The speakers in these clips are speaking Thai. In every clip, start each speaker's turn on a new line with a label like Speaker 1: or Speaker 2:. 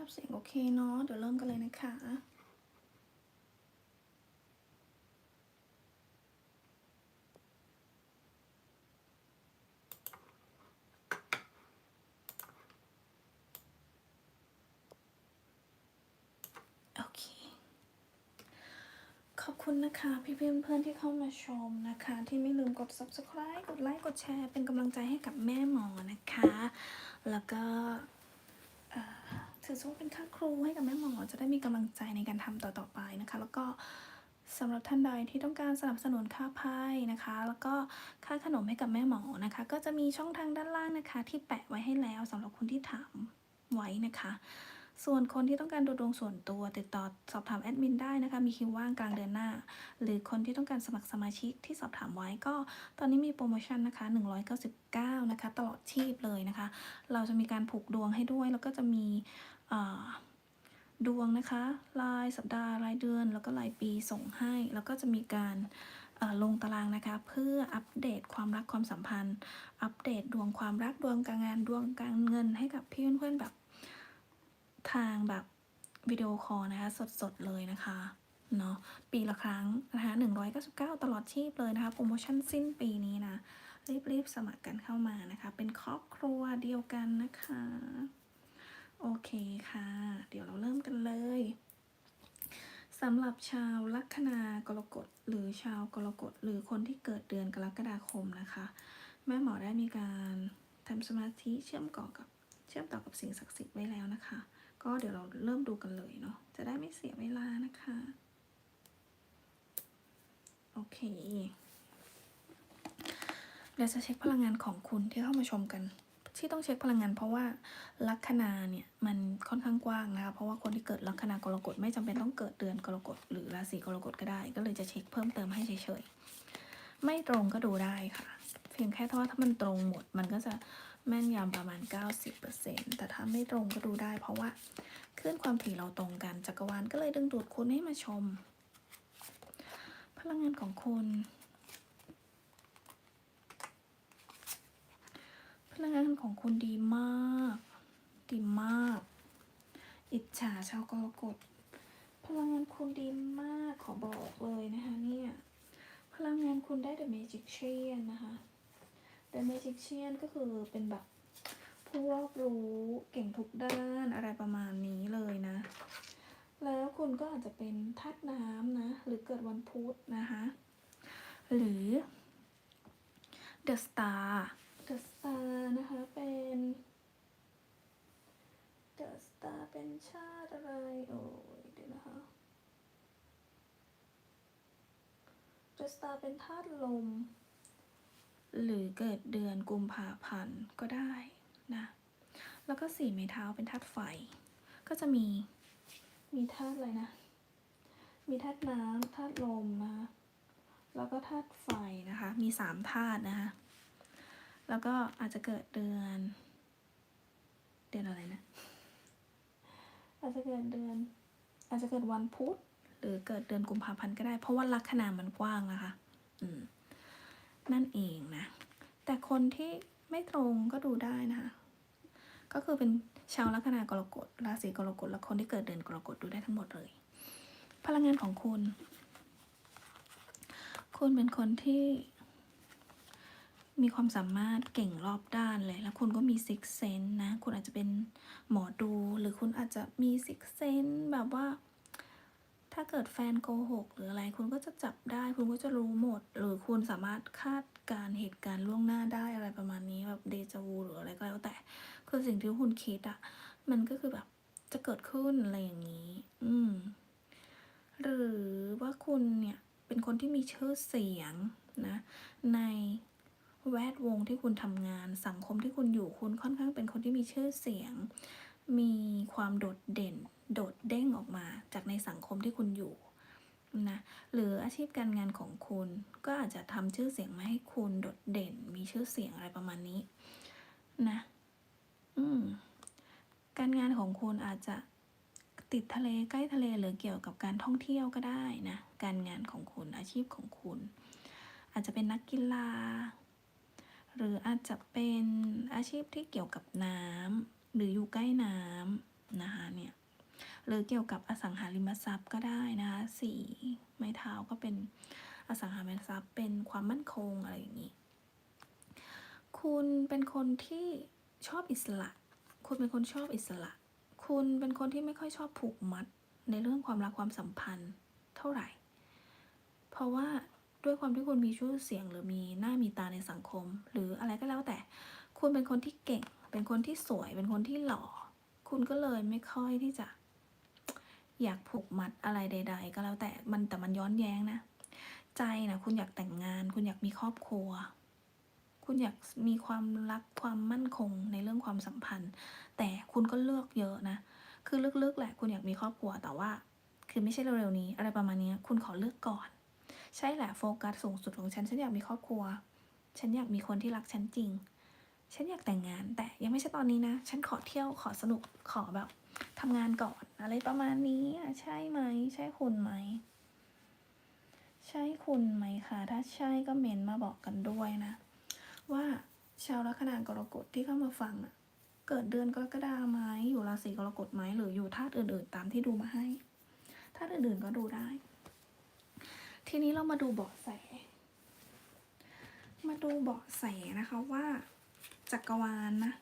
Speaker 1: าพเสียงโอเคเนาะ เดี๋ยวเริ่มกันเลยนะคะโอเคขอบคุณนะคะพี่เพื่อนเพื่อนๆที่เข้ามาชมนะคะ ที่ไม่ลืมกด subscribe กดไลค์กดแชร์ เป็นกำลังใจให้กับแม่หมอนะคะ แล้วก็ ถือซะว่าเป็นค่าครูให้กับแม่หมอจะได้มีกำลังใจในการทำต่อๆไปนะคะ แล้วก็สำหรับท่านใดที่ต้องการสนับสนุนค่าไพ่นะคะ แล้วก็ค่าขนมให้กับแม่หมอนะคะ ก็จะมีช่องทางด้านล่างนะคะ ที่แปะไว้ให้แล้วสำหรับคนที่ถามไว้นะคะ ส่วนคนที่ต้องการดูดวงส่วนตัวติดต่อสอบถามแอดมินได้นะคะ มีคิวว่างกลางเดือนหน้า หรือคนที่ต้องการสมัครสมาชิกที่สอบถามไว้ก็ตอนนี้มีโปรโมชั่นนะคะ 199 นะคะ ตลอดชีพเลยนะคะ เราจะมีการผูกดวงให้ด้วย แล้วก็จะมี ดวงนะคะรายสัปดาห์รายเดือน แล้วก็รายปีส่งให้ แล้วก็จะมีการาลงตารางนะคะเพื่ออัปเดตความรักความสัมพันธ์ อัปเดตดวงความรักดวงการงานดวงการเงินให้กับพี่เพื่อนๆแบบทางแบบวิดีโอคอลนะคะสดๆเลยนะคะเนาะปีละครั้งนะคะ199 ตลอดชีพเลยนะคะโปรโมชั่นสิ้นปีนี้นะรีบๆสมัครกันเข้ามานะคะ เป็นครอบครัวเดียวกันนะคะ โอเคค่ะ เดี๋ยวเราเริ่มกันเลยสำหรับชาวลัคนากรกฎหรือชาวกรกฎหรือคนที่เกิดเดือนกรกฎาคมนะคะ แม่หมอได้มีการทำสมาธิเชื่อมต่อกับเชื่อมต่อกับสิ่งศักดิ์สิทธิ์ไว้แล้วนะคะ ก็เดี๋ยวเราเริ่มดูกันเลยเนาะจะได้ไม่เสียเวลานะคะโอเคเดี๋ยวจะเช็คพลังงานของคุณที่เข้ามาชมกัน ที่ต้องเช็คพลังงาน เพราะว่าลัคนาเนี่ยมันค่อนข้างกว้างนะคะ เพราะว่าคนที่เกิดลัคนากรกฎไม่จำเป็นต้องเกิดเดือนกรกฎหรือราศีกรกฎก็ได้ ก็เลยจะเช็คเพิ่มเติมให้เฉยๆ ไม่ตรงก็ดูได้ค่ะ เพียงแค่ถ้าถ้ามันตรงหมดมันก็จะแม่นยำประมาณ 90%แต่ถ้าไม่ตรงก็ดูได้ เพราะว่าคลื่นความถี่เราตรงกันจักรวาลก็เลยดึงดูดคุณให้มาชม พลังงานของคุณ พลั งงานของคุณดีมาก ดีมาก อิจฉาชาวกรกฎพลังงานคุณดีมากขอบอกเลยนะคะเนี่ยพลังงานคุณได้ The Magician นะคะ The Magician ก็คือเป็นแบบผู้รอบรู้เก่งทุกด้านอะไรประมาณนี้เลยนะ แล้วคุณก็อาจจะเป็นธาตุน้ำนะ หรือเกิดวันพุธนะคะ หรือ The Star The Star นะคะ เป็น The Star เป็นชาติอะไร โอ้ยเดี๋ยวนะคะ The Star เป็นธาตุลม หรือเกิดเดือนกุมภาพันธ์ก็ได้นะ แล้วก็สี่ไม้เท้าเป็นธาตุไฟ ก็จะมี มีธาตุอะไรนะ มีธาตุน้ำธาตุลมนะ แล้วก็ธาตุไฟนะคะ มีสามธาตุนะคะ แล้วก็อาจจะเกิดเดือน เดือนอะไรนะ อาจจะเกิดเดือน อาจจะเกิดวันพุธหรือเกิดเดือนกุมภาพันธ์ก็ได้ เพราะว่าลัคนามันกว้างนะคะ อืม นั่นเองนะ แต่คนที่ไม่ตรงก็ดูได้นะคะ ก็คือเป็นชาวลัคนากรกฎ ราศีกรกฎ และคนที่เกิดเดือนกรกฎดูได้ทั้งหมดเลย พลังงานของคุณ คุณเป็นคนที่ มีความสามารถเก่งรอบด้านเลย แล้วคุณก็มีซิกเซนนะ คุณอาจจะเป็นหมอดู หรือคุณอาจจะมีซิกเซนแบบว่า ถ้าเกิดแฟนโกหกหรืออะไร คุณก็จะจับได้ คุณก็จะรู้หมด หรือคุณสามารถคาดการเหตุการณ์ล่วงหน้าได้อะไรประมาณนี้แบบเดจาวูหรืออะไรก็แล้วแต่ คือสิ่งที่คุณคิดอะมันก็คือแบบจะเกิดขึ้นอะไรอย่างนี้ อืม หรือว่าคุณเนี่ยเป็นคนที่มีชื่อเสียงนะ ใน แวดวงที่คุณทำงาน สังคมที่คุณอยู่คุณค่อนข้างเป็นคนที่มีชื่อเสียง มีความโดดเด่น โดดเด้งออกมาจากในสังคมที่คุณอยู่นะหรืออาชีพการงานของคุณก็อาจจะทำชื่อเสียงมาให้คุณโดดเด่น มีชื่อเสียงอะไรประมาณนี้นะอืมการงานของคุณอาจจะติดทะเลใกล้ทะเลหรือเกี่ยวกับการท่องเที่ยวก็ได้นะการงานของคุณอาชีพของคุณ อาจจะเป็นนักกีฬา หรืออาจจะเป็นอาชีพที่เกี่ยวกับน้ำหรืออยู่ใกล้น้ำนะคะเนี่ยหรือเกี่ยวกับอสังหาริมทรัพย์ก็ได้นะคะสีไม้เท้าก็เป็นอสังหาริมทรัพย์ เป็นความมั่นคงอะไรอย่างนี้ คุณเป็นคนที่ชอบอิสระ คุณเป็นคนชอบอิสระ คุณเป็นคนที่ไม่ค่อยชอบผูกมัดในเรื่องความรักความสัมพันธ์เท่าไหร่ เพราะว่า ด้วยความที่คุณมีชื่อเสียงหรือมีหน้ามีตาในสังคม หรืออะไรก็แล้วแต่ คุณเป็นคนที่เก่ง เป็นคนที่สวย เป็นคนที่หล่อ คุณก็เลยไม่ค่อยที่จะ อยากผูกมัดอะไรใด ๆ ก็แล้วแต่มันแต่มันย้อนแย้งนะ ใจนะคุณอยากแต่งงาน คุณอยากมีครอบครัว คุณอยากมีความรักความมั่นคงในเรื่องความสัมพันธ์ แต่คุณก็เลือกเยอะนะ คือลึกๆแหละ คุณอยากมีครอบครัวแต่ว่า คือไม่ใช่เร็วๆนี้ อะไรประมาณนี้คุณขอเลือกก่อน ใช่แหละโฟกัสสูงสุดของฉัน ฉันอยากมีครอบครัว ฉันอยากมีคนที่รักฉันจริง ฉันอยากแต่งงาน แต่ยังไม่ใช่ตอนนี้นะ ฉันขอเที่ยว ขอสนุก ขอแบบทำงานก่อน อะไรประมาณนี้ใช่ไหม ใช่คุณไหม ใช่คุณไหมคะ ถ้าใช่ก็เมนมาบอกกันด้วยนะ ว่าชาวลัคนากรกฎที่เข้ามาฟังอะเกิดเดือนกรกฎาไหมอยู่ราศีกรกฎไหมหรืออยู่ธาตุอื่น ๆ ตามที่ดูมาให้ธาตุอื่นๆก็ดูได้ ทีนี้เรามาดูเบาะแส มาดูเบาะแสนะคะว่าจักรวาลนะ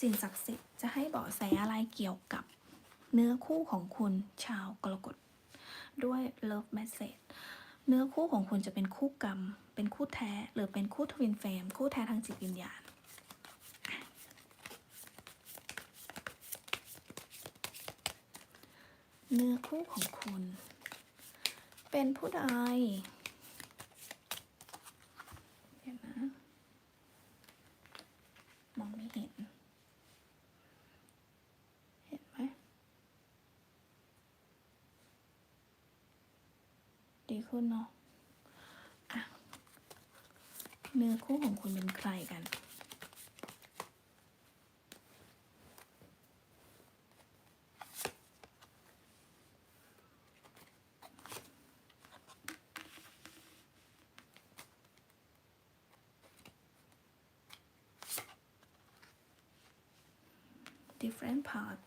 Speaker 1: สิ่งศักดิ์สิทธิ์จะให้เบาะแสอะไรเกี่ยวกับเนื้อคู่ของคุณชาวกรกฎด้วย love message เนื้อคู่ของคุณจะเป็นคู่กรรม เป็นคู่แท้ หรือเป็นคู่ทวินเฟม คู่แท้ทางจิตวิญญาณ เนื้อคู่ของคุณ เป็นผู้ใดเดี๋ยวนะ มองไม่เห็น เห็นไหมดีขึ้นเนาะะเนื้อคู่ของคุณเป็นใครกัน different part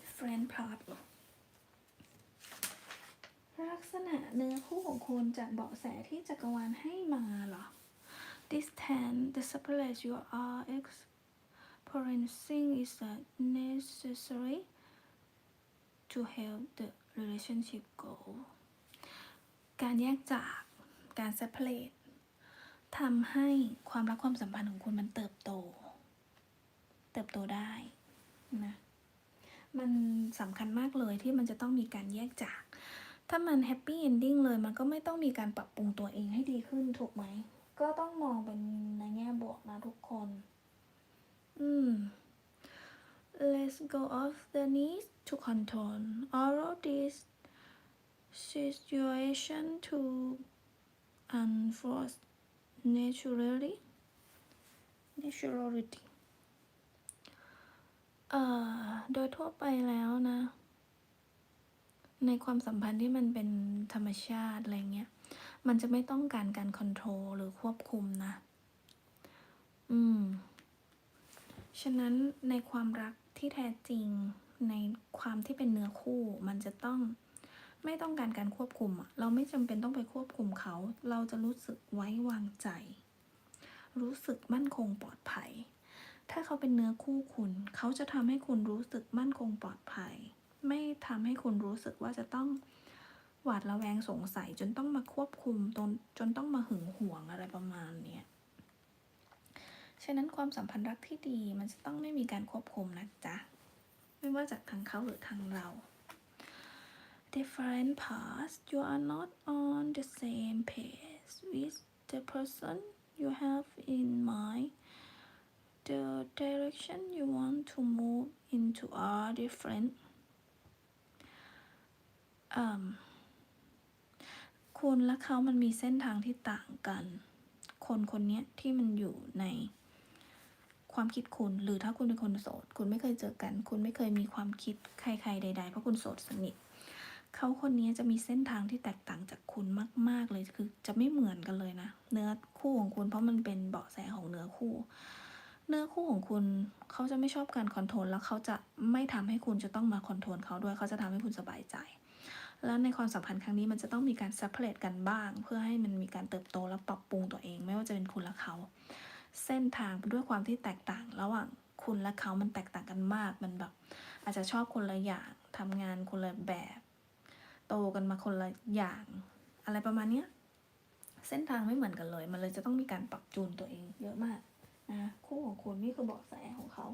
Speaker 1: different part ลักษณะเนื้อคู่ของคุณจากเบาะแสที่จักรวาลให้มาเหรอ distance the separate you are experiencing is a necessary to help the relationship go การแยกจากการ separate ทำให้ความรักความสัมพันธ์ของคุณมันเติบโต เติบโตได้นะมันสำคัญมากเลยที่มันจะต้องมีการแยกจาก ถ้ามันแฮปปี้เอนดิ้งเลยมันก็ไม่ต้องมีการปรับปรุงตัวเองให้ดีขึ้นถูกไหม ก็ต้องมองเป็นในแง่บวกนะทุกคน อืม let's go off the need to control all of this situation to unforce naturally naturality เอ่อโดยทั่วไปแล้วนะ ในความสัมพันธ์ที่มันเป็นธรรมชาติอะไรเงี้ย มันจะไม่ต้องการการคอนโทรลหรือควบคุมนะ อืม ฉะนั้นในความรักที่แท้จริงในความที่เป็นเนื้อคู่ มันจะต้องไม่ต้องการการควบคุมอะเราไม่จำเป็นต้องไปควบคุมเขา เราจะรู้สึกไว้วางใจ รู้สึกมั่นคงปลอดภัย ถ้าเขาเป็นเนื้อคู่คุณ เขาจะทำให้คุณรู้สึกมั่นคงปลอดภัย ไม่ทำให้คุณรู้สึกว่าจะต้องหวาดระแวงสงสัยจนต้องมาควบคุมจนจนต้องมาหึงหวงอะไรประมาณเนี้ยฉะนั้นความสัมพันธ์รักที่ดีมันจะต้องไม่มีการควบคุมนะจ๊ะ ไม่ว่าจากทางเขาหรือทางเรา different paths you are not on the same page with the person you have in mind the direction you want to move into are different อืมคุณและเขามันมีเส้นทางที่ต่างกัน คนคนนี้ที่มันอยู่ในความคิดคุณ หรือถ้าคุณเป็นคนโสด คุณไม่เคยเจอกัน คุณไม่เคยมีความคิดใครๆใด ๆ เพราะคุณโสดสนิทเขาคนนี้จะมีเส้นทางที่แตกต่างจากคุณมาก ๆ เลย คือจะไม่เหมือนกันเลยนะ เนื้อคู่ของคุณเพราะมันเป็นเบาะแสของเนื้อคู่ เนื้อคู่ของคุณเขาจะไม่ชอบการคอนโทรลแล้วเขาจะไม่ทำให้คุณจะต้องมาคอนโทรลเขาด้วยเขาจะทำให้คุณสบายใจ แล้วในความสัมพันธ์ครั้งนี้มันจะต้องมีการ separate กันบ้าง เพื่อให้มันมีการเติบโตและปรับปรุงตัวเอง ไม่ว่าจะเป็นคุณและเขา เส้นทางด้วยความที่แตกต่าง ระหว่างคุณและเขามันแตกต่างกันมาก มันแบบ อาจจะชอบคนละอย่างทำงานคนละแบบ โตกันมาคนละอย่าง อะไรประมาณเนี้ยเส้นทางไม่เหมือนกันเลย มันเลยจะต้องมีการปรับจูนตัวเองเยอะมาก นะคู่ของคุณนี่คือเบาะแสของเขา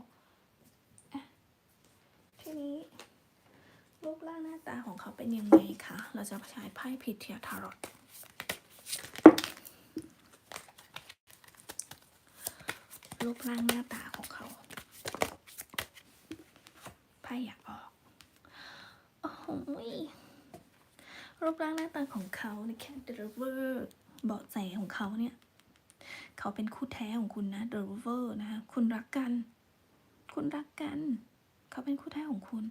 Speaker 1: ทีนี้รูปร่างหน้าตาของเขาเป็นยังไงคะ เราจะใช้ไพ่พิเทียทารอตรูปร่างหน้าตาของเขาไพ่อยากออก โอ้โหรูปร่างหน้าตาของเขาในแค่ deliver เบาะแสของเขาเนี่ย เขาเป็นคู่แท้ของคุณนะ deliver นะคะคุณรักกัน คุณรักกัน เขาเป็นคู่แท้ของคุณ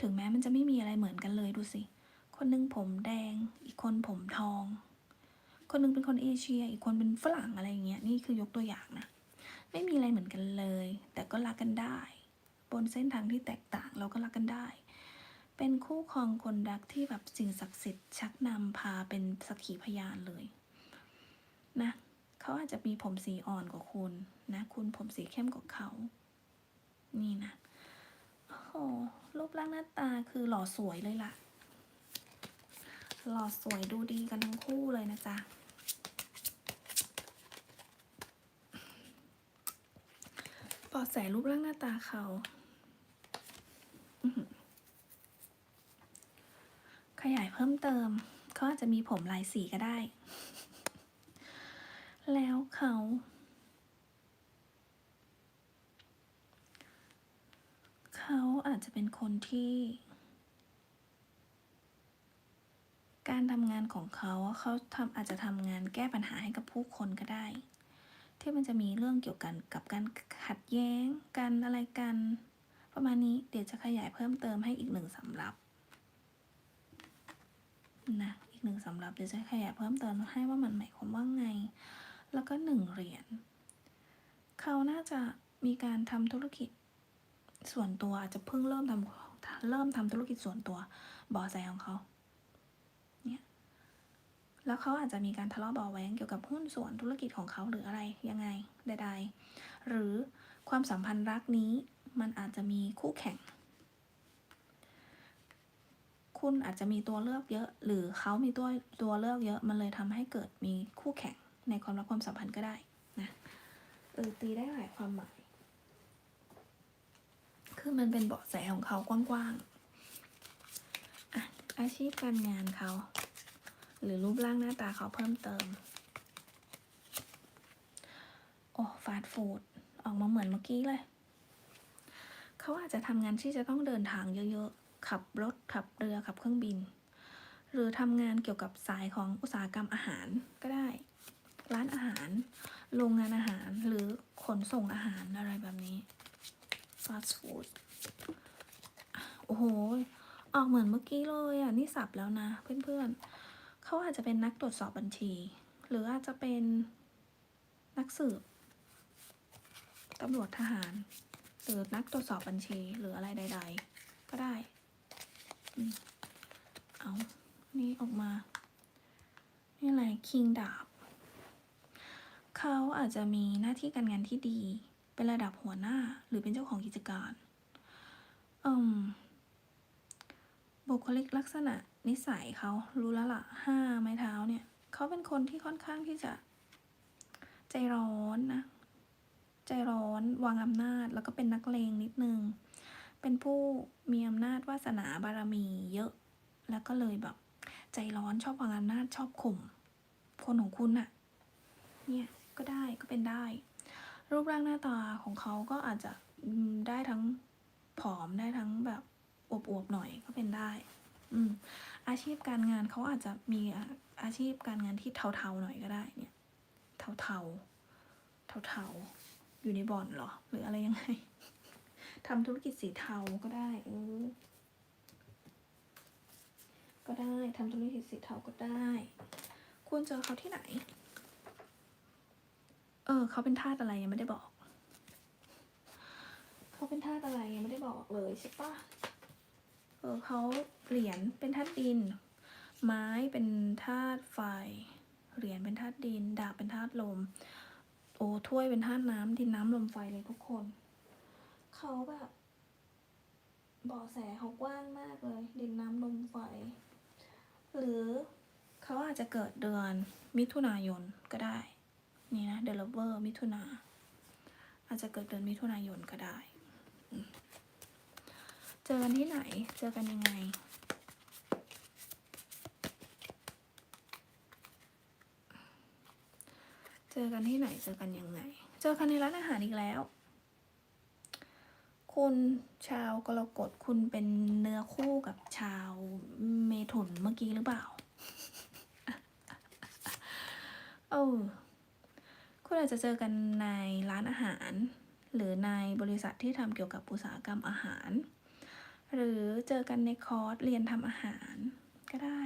Speaker 1: ถึงแม้มันจะไม่มีอะไรเหมือนกันเลยดูสิ คนหนึงผมแดง อีกคนผมทอง คนหนึงเป็นคนเอเชีย อีกคนเป็นฝรั่งอะไรอย่างเงี้ย นี่คือยกตัวอย่างนะ ไม่มีอะไรเหมือนกันเลย แต่ก็รักกันได้ บนเส้นทางที่แตกต่างเราก็รักกันได้เป็นคู่ครองคนรักที่แบบสิ่งศักดิ์สิทธิ์ชักนำพาเป็นสักขีพยานเลย นะ เขาอาจจะมีผมสีอ่อนกว่าคุณนะ คุณผมสีเข้มกว่าเขา นี่นะ โอ้โห รูปร่างหน้าตาคือหล่อสวยเลยล่ะ หล่อสวยดูดีกันทั้งคู่เลยนะจ๊ะเบาะแสรูปร่างหน้าตาเขาขยายเพิ่มเติมเขาอาจจะมีผมลายสีก็ได้ แล้วเขา เขาอาจจะเป็นคนที่ การทำงานของเขาเขาทำอาจจะทำงานแก้ปัญหาให้กับผู้คนก็ได้ ที่มันจะมีเรื่องเกี่ยวกันกับการขัดแย้งกันอะไรกัน ประมาณนี้เดี๋ยวจะขยายเพิ่มเติมให้อีกหนึ่งสำรับนะอีกหนึ่งสำรับเดี๋ยวจะขยายเพิ่มเติมให้ว่ามันหมายความว่าไง แล้วก็หนึ่งเหรียญ เขาน่าจะมีการทำธุรกิจส่วนตัวอาจจะเพิ่งเริ่มทำเริ่มทำธุรกิจส่วนตัวบอแสของเขาเนี่ยแล้วเขาอาจจะมีการทะเลาะบาะแว้งเกี่ยวกับหุ้นส่วนธุรกิจของเขาหรืออะไรยังไงใดๆ หรือความสัมพันธ์รักนี้มันอาจจะมีคู่แข่ง คุณอาจจะมีตัวเลือกเยอะ หรือเขามีตัวตัวเลือกเยอะ มันเลยทำให้เกิดมีคู่แข่ง ในความรักความสัมพันธ์ก็ได้นะเออตีได้หลายความหมาย คือมันเป็นเบาะแสของเขากว้างๆอะอาชีพการงานเขา หรือรูปร่างหน้าตาเขาเพิ่มเติม โอ้ฟาสต์ฟู้ดออกมาเหมือนเมื่อกี้เลย เขาอาจจะทำงานที่จะต้องเดินทางเยอะๆ ขับรถ ขับเรือ ขับเครื่องบิน หรือทำงานเกี่ยวกับสายของอุตสาหกรรมอาหารก็ได้ ร้านอาหาร โรงงานอาหารหรือขนส่งอาหารอะไรแบบนี้ฟาสต์ฟู้ดโอ้โห ออกเหมือนเมื่อกี้เลยอะ นี่สับแล้วนะ เพื่อนๆ เขาอาจจะเป็นนักตรวจสอบบัญชี หรืออาจจะเป็นนักสืบตำรวจทหาร หรือนักตรวจสอบบัญชีหรืออะไรใด ๆ ก็ได้เอานี่ออกมา นี่อะไรคิงดาบ เขาอาจจะมีหน้าที่การงานที่ดี เป็นระดับหัวหน้าหรือเป็นเจ้าของกิจการอืมบุคลิกลักษณะนิสัยเขารู้แล้วล่ะห้าไม้เท้าเนี่ยเขาเป็นคนที่ค่อนข้างที่จะ ใจร้อนนะ ใจร้อนวางอำนาจแล้วก็เป็นนักเลงนิดนึง เป็นผู้มีอำนาจวาสนาบารมีเยอะ แล้วก็เลยแบบ ใจร้อนชอบวางอำนาจชอบข่มคนของคุณน่ะเนี่ย ก็ได้ก็เป็นได้ รูปร่างหน้าตาของเขาก็อาจจะได้ทั้งผอมได้ทั้งแบบอวบๆหน่อยก็เป็นได้ อืมอาชีพการงานเขาอาจจะมีอาชีพการงานที่เทาๆหน่อยก็ได้เนี่ยเทาๆเทาๆอยู่ในบ่อนเหรอ หรืออะไรยังไงทำธุรกิจสีเทาก็ได้เออก็ได้ทำธุรกิจสีเทาก็ได้ ควรเจอเขาที่ไหน ออเขาเป็นทาสอะไรยังไม่ได้บอกเป็นธาตุอะไรยังไม่ได้บอกเลยใช่ปะเออเขาเหรียญเป็นธาตุดิน ไม้เป็นธาตุไฟ เหรียญเป็นธาตุดิน ดาบเป็นธาตุลม โอ้ถ้วยเป็นธาตุน้ำดินน้ำลมไฟเลยทุกคน เขาแบบเบาะแสเขากว้างมากเลย ดินน้ำลมไฟ หรือเขาอาจจะเกิดเดือนมิถุนายนก็ได้ นี่นะเดลเวอร์มิถุนา อาจจะเกิดเดือนมิถุนายนก็ได้ เจอกันที่ไหน เจอกันยังไง เจอกันที่ไหน เจอกันยังไง เจอกันในร้านอาหารอีกแล้ว คุณชาวกรกฎคุณเป็นเนื้อคู่กับชาวเมถุนเมื่อกี้หรือเปล่าเออ คุณอาจจะเจอกันในร้านอาหาร หรือในบริษัทที่ทำเกี่ยวกับอุตสาหกรรมอาหาร หรือเจอกันในคอร์สเรียนทำอาหารก็ได้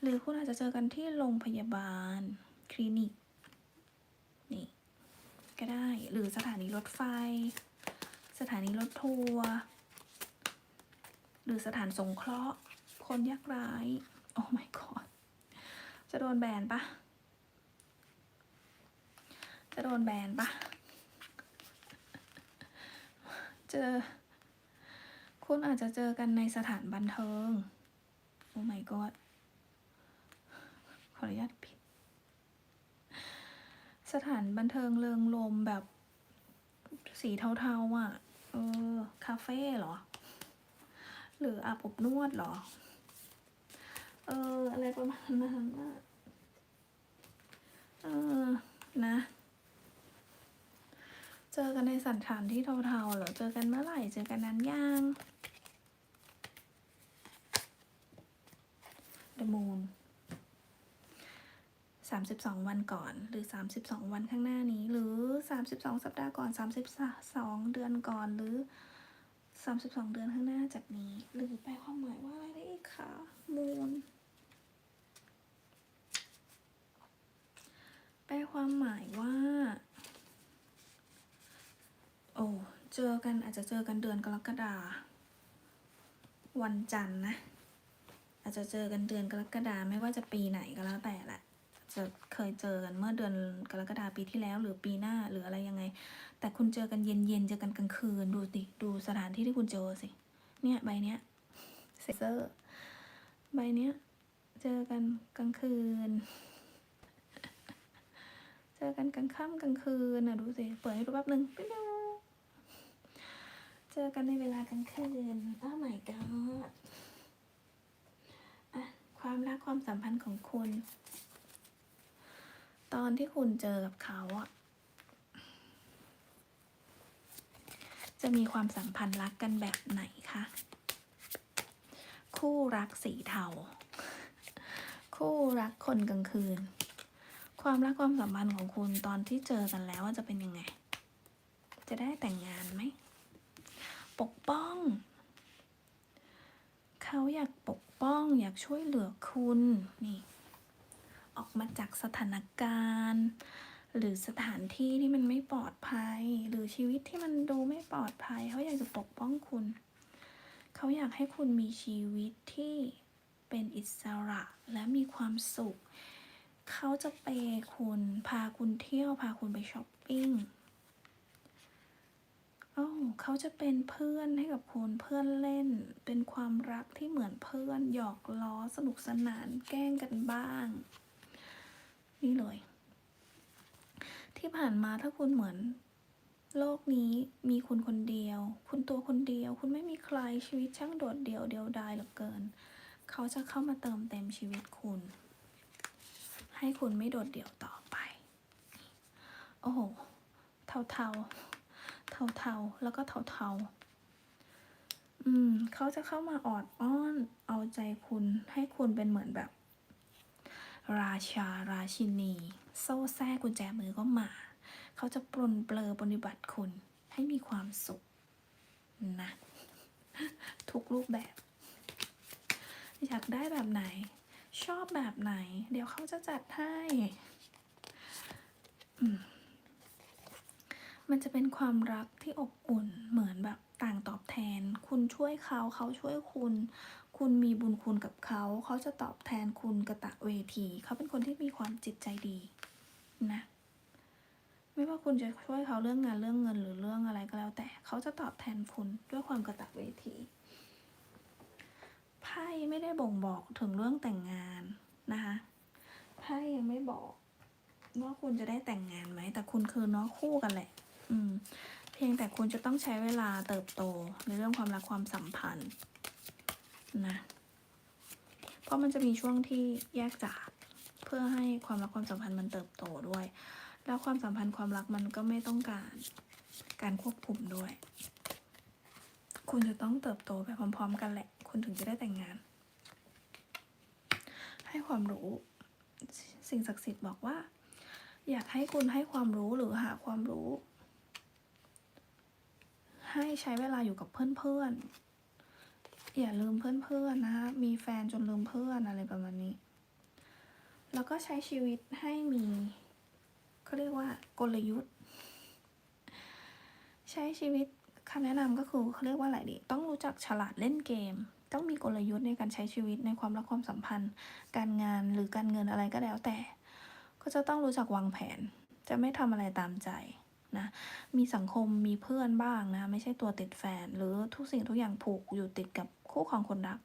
Speaker 1: หรือคุณอาจจะเจอกันที่โรงพยาบาล คลินิกนี่ก็ได้หรือสถานีรถไฟ สถานีรถทัวร์หรือสถานสงเคราะห์ คนยากไร้โอ้ my god จะโดนแบนปะ จะโดนแบนปะเจอ คุณอาจจะเจอกันในสถานบันเทิง โอ้ my god ขออนุญาตผิด สถานบันเทิงเริงรมแบบสีเทาๆอะ เออ คาเฟ่เหรอ หรืออาบอบนวดเหรอ เออ อะไรประมาณนั้นอะเออ นะ เจอกันในสถานที่เทาๆเหรอ เจอกันเมื่อไหร่ เจอกันนั้นยัง The Moon สามสิบสองวันก่อนหรือสามสิบสองวันข้างหน้านี้ หรือสามสิบสองสัปดาห์ก่อนสามสิบสองเดือนก่อนหรือสามสิบสองเดือนข้างหน้าจากนี้ หรือแปลความหมายว่าอะไรได้อีกคะมูนแปลความหมายว่า โอ้เจอกันอาจจะเจอกันเดือนกรกฎาวันจันทร์นะ อาจจะเจอกันเดือนกรกฎาไม่ว่าจะปีไหนก็แล้วแต่แหละจะเคยเจอกันเมื่อเดือนกรกฎาปีที่แล้ว หรือปีหน้าหรืออะไรยังไง แต่คุณเจอกันเย็นๆเจอกันกลางคืนดูสิดูสถานที่ที่คุณเจอสิ เนี่ยใบเนี้ยเซเซอร์ใบเนี้ยเจอกันกลางคืน เจอกันกลางค่ำกลางคืนนะดูสิเปิดให้ดูแป๊บนึงปิ๊บ เจอกันในเวลากลางคืน โอ้าว my god อะ ความรักความสัมพันธ์ของคุณ ตอนที่คุณเจอกับเขาอะจะมีความสัมพันธ์รักกันแบบไหนคะ คู่รักสีเทา คู่รักคนกลางคืน ความรักความสัมพันธ์ของคุณตอนที่เจอกันแล้วว่าจะเป็นยังไง จะได้แต่งงานไหม ปกป้อง เขาอยากปกป้อง อยากช่วยเหลือคุณนี่ ออกมาจากสถานการณ์ หรือสถานที่ที่มันไม่ปลอดภัย หรือชีวิตที่มันดูไม่ปลอดภัย เขาอยากจะปกป้องคุณ เขาอยากให้คุณมีชีวิตที่เป็นอิสระและมีความสุข เขาจะเปย์คุณ พาคุณเที่ยว พาคุณไปช้อปปิ้ง โอ้เขาจะเป็นเพื่อนให้กับคุณเพื่อนเล่น เป็นความรักที่เหมือนเพื่อน หยอกล้อสนุกสนานแกล้งกันบ้าง นี่เลย ที่ผ่านมาถ้าคุณเหมือน โลกนี้มีคุณคนเดียว คุณตัวคนเดียว คุณไม่มีใครชีวิตช่างโดดเดี่ยวเดียวดายเหลือเกิน เขาจะเข้ามาเติมเต็มชีวิตคุณ ให้คุณไม่โดดเดี่ยวต่อไป โอ้โหเทาเทา เทาเทาๆ แล้วก็เทาเทาๆ อืม เขาจะเข้ามาออดอ้อนเอาใจคุณให้คุณเป็นเหมือนแบบ ราชาราชินี โซ่แทรกกุญแจมือก็มา เขาจะปลนเปลือปฏิบัติคุณให้มีความสุขนะ ทุกรูปแบบ อยากได้แบบไหน ชอบแบบไหน เดี๋ยวเขาจะจัดให้ อืม มันจะเป็นความรักที่อบอุ่นเหมือนแบบต่างตอบแทน คุณช่วยเขาเขาช่วยคุณ คุณมีบุญคุณกับเขา เขาจะตอบแทนคุณกระตะเวที เขาเป็นคนที่มีความจิตใจดีนะไม่ว่าคุณจะช่วยเขาเรื่องงานเรื่องเงินหรือเรื่องอะไรก็แล้ว แต่เขาจะตอบแทนคุณด้วยความกระตะเวทีไพ่ไม่ได้บ่งบอกถึงเรื่องแต่งงานนะคะไพ่ยังไม่บอกว่าคุณจะได้แต่งงานไหมแต่คุณคือเนาะคู่กันแหละ เพียงแต่คุณจะต้องใช้เวลาเติบโตในเรื่องความรักความสัมพันธ์นะ เพราะมันจะมีช่วงที่แยกจากเพื่อให้ความรักความสัมพันธ์มันเติบโตด้วย แล้วความสัมพันธ์ความรักมันก็ไม่ต้องการการควบคุมด้วย คุณจะต้องเติบโตไปพร้อม ๆ กันแหละ คุณถึงจะได้แต่งงาน ให้ความรู้ สิ่งศักดิ์สิทธิ์บอกว่า อยากให้คุณให้ความรู้หรือหาความรู้ ให้ใช้เวลาอยู่กับเพื่อนๆ อย่าลืมเพื่อนๆนะคะมีแฟนจนลืมเพื่อนอะไรประมาณนี้ แล้วก็ใช้ชีวิตให้มีเขาเรียกว่ากลยุทธ์ ใช้ชีวิตคำแนะนำก็คือเขาเรียกว่าอะไรดี ต้องรู้จักฉลาดเล่นเกม ต้องมีกลยุทธ์ในการใช้ชีวิตในความรักความสัมพันธ์ การงานหรือการเงินอะไรก็แล้วแต่ ก็จะต้องรู้จักวางแผน จะไม่ทำอะไรตามใจ นะ มีสังคมมีเพื่อนบ้างนะ ไม่ใช่ตัวติดแฟน หรือทุกสิ่งทุกอย่างผูกอยู่ติดกับคู่ครองคนรัก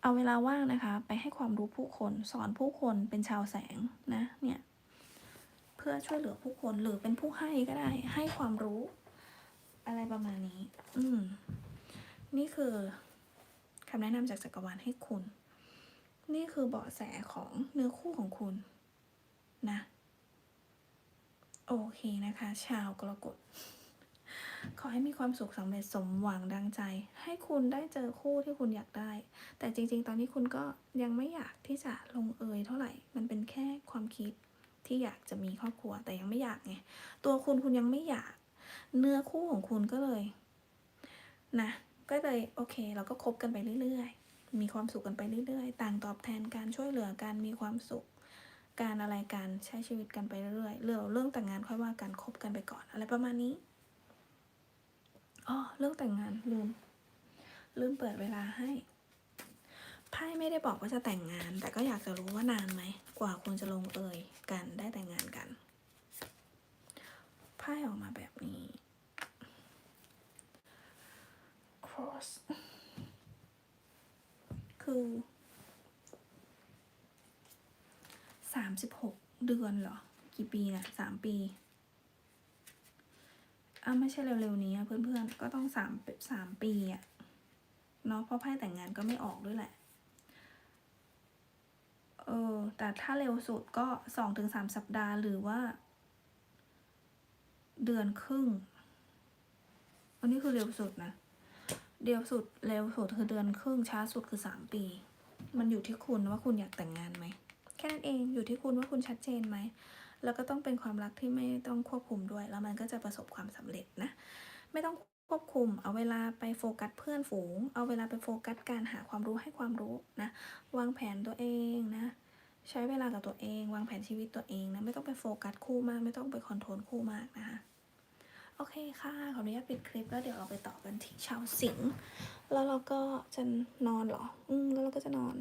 Speaker 1: เอาเวลาว่างนะคะ ไปให้ความรู้ผู้คน สอนผู้คนเป็นชาวแสงนะ เนี่ย เพื่อช่วยเหลือผู้คนหรือเป็นผู้ให้ก็ได้ ให้ความรู้ อะไรประมาณนี้ อืม นี่คือคำแนะนำจากจักรวาลให้คุณ นี่คือเบาะแสของเนื้อคู่ของคุณนะ โอเคนะคะ ชาวกรกฎขอให้มีความสุขสำเร็จสมหวังดังใจ ให้คุณได้เจอคู่ที่คุณอยากได้ แต่จริง ๆ ตอนนี้คุณก็ยังไม่อยากที่จะลงเอยเท่าไหร่ มันเป็นแค่ความคิดที่อยากจะมีครอบครัวแต่ยังไม่อยากไงตัวคุณคุณยังไม่อยาก เนื้อคู่ของคุณก็เลยนะก็เลยโอเค เราก็คบกันไปเรื่อย ๆ มีความสุขกันไปเรื่อย ๆ ต่างตอบแทนการช่วยเหลือการมีความสุข การอะไรการใช้ชีวิตกันไปเรื่อยเรื่องเรื่องแต่งงานค่อยว่ากันคบกันไปก่อน อะไรประมาณนี้อ๋อเรื่องแต่งงานลืมลืมเปิดเวลาให้ไพ่ไม่ได้บอกว่าจะแต่งงาน แต่ก็อยากจะรู้ว่านานไหมกว่าคุณจะลงเอยกันได้แต่งงานกันไพ่ออกมาแบบนี้ cross คือ สามสิบหกเดือนเหรอ กี่ปีนะสามปีอะไม่ใช่เร็วๆนี้อะเพื่อนๆ ก็ต้องสามสามปีอะเนาะเพราะไพ่แต่งงานก็ไม่ออกด้วยแหละ เออ แต่ถ้าเร็วสุดก็สองถึงสามสัปดาห์หรือว่า เดือนครึ่ง อันนี้คือเร็วสุดนะ เร็วสุดเร็วสุดคือเดือนครึ่งช้าสุดคือสามปี มันอยู่ที่คุณว่าคุณอยากแต่งงานไหม แค่นั้นเองอยู่ที่คุณว่าคุณชัดเจนไหม แล้วก็ต้องเป็นความรักที่ไม่ต้องควบคุมด้วย แล้วมันก็จะประสบความสำเร็จนะ ไม่ต้องควบคุม เอาเวลาไปโฟกัสเพื่อนฝูง เอาเวลาไปโฟกัสการหาความรู้ให้ความรู้นะ วางแผนตัวเองนะ ใช้เวลากับตัวเอง วางแผนชีวิตตัวเองนะ ไม่ต้องไปโฟกัสคู่มาก ไม่ต้องไปคอนโทรลคู่มากนะคะโอเคค่ะ ขออนุญาตปิดคลิปแล้วเดี๋ยวเราไปต่อกันที่ชาวสิงห์แล้วเราก็จะนอนเหรอ อืมแล้วเราก็จะนอน